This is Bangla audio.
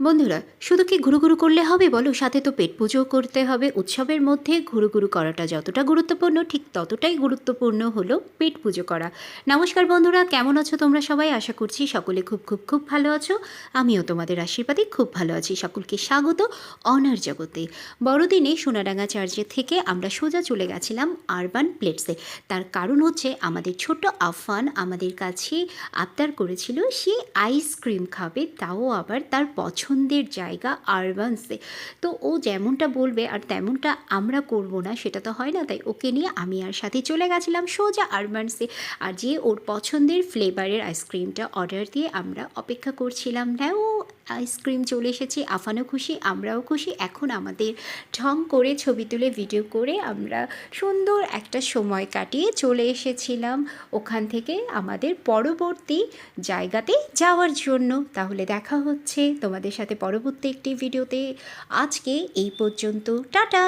বন্ধুরা, শুধু কি ঘুরু ঘুরু করলে হবে বলো? সাথে তো পেট পুজো করতে হবে। উৎসবের মধ্যে ঘুরু ঘুরু করাটা যতটা গুরুত্বপূর্ণ, ঠিক ততটাই গুরুত্বপূর্ণ হলো পেট পুজো করা। নমস্কার বন্ধুরা, কেমন আছো তোমরা সবাই? আশা করছি সকলে খুব খুব খুব ভালো আছো। আমিও তোমাদের আশীর্বাদে খুব ভালো আছি। সকলকে স্বাগত অনার জগতে। বড়দিনে সোনাডাঙ্গা চার্চে থেকে আমরা সোজা চলে গেছিলাম আরবান প্লেটসে। তার কারণ হচ্ছে আমাদের ছোট আফান আমাদের কাছে আবদার করেছিল, সে আইসক্রিম খাবে, তাও আবার তার পছন্দের জায়গা আরবানসে তো ও যেমনটা বলবে আর তেমনটা আমরা করব না, সেটা তো হয় না। তাই ওকে নিয়ে আমি আর সাথে চলে গেছিলাম সোজা আরবানসে আর যে ওর পছন্দের ফ্লেভারের আইসক্রিমটা অর্ডার দিয়ে আমরা অপেক্ষা করছিলাম। না ও আইসক্রিম চলে এসেছে, আফানও খুশি, আমরাও খুশি। এখন আমাদের ঢং করে ছবি তুলে ভিডিও করে আমরা সুন্দর একটা সময় কাটিয়ে চলে এসেছিলাম ওখান থেকে আমাদের পরবর্তী জায়গাতে যাওয়ার জন্য। তাহলে দেখা হচ্ছে তোমাদের সাথে পরবর্তী একটি ভিডিওতে। আজকে এই পর্যন্ত, টাটা!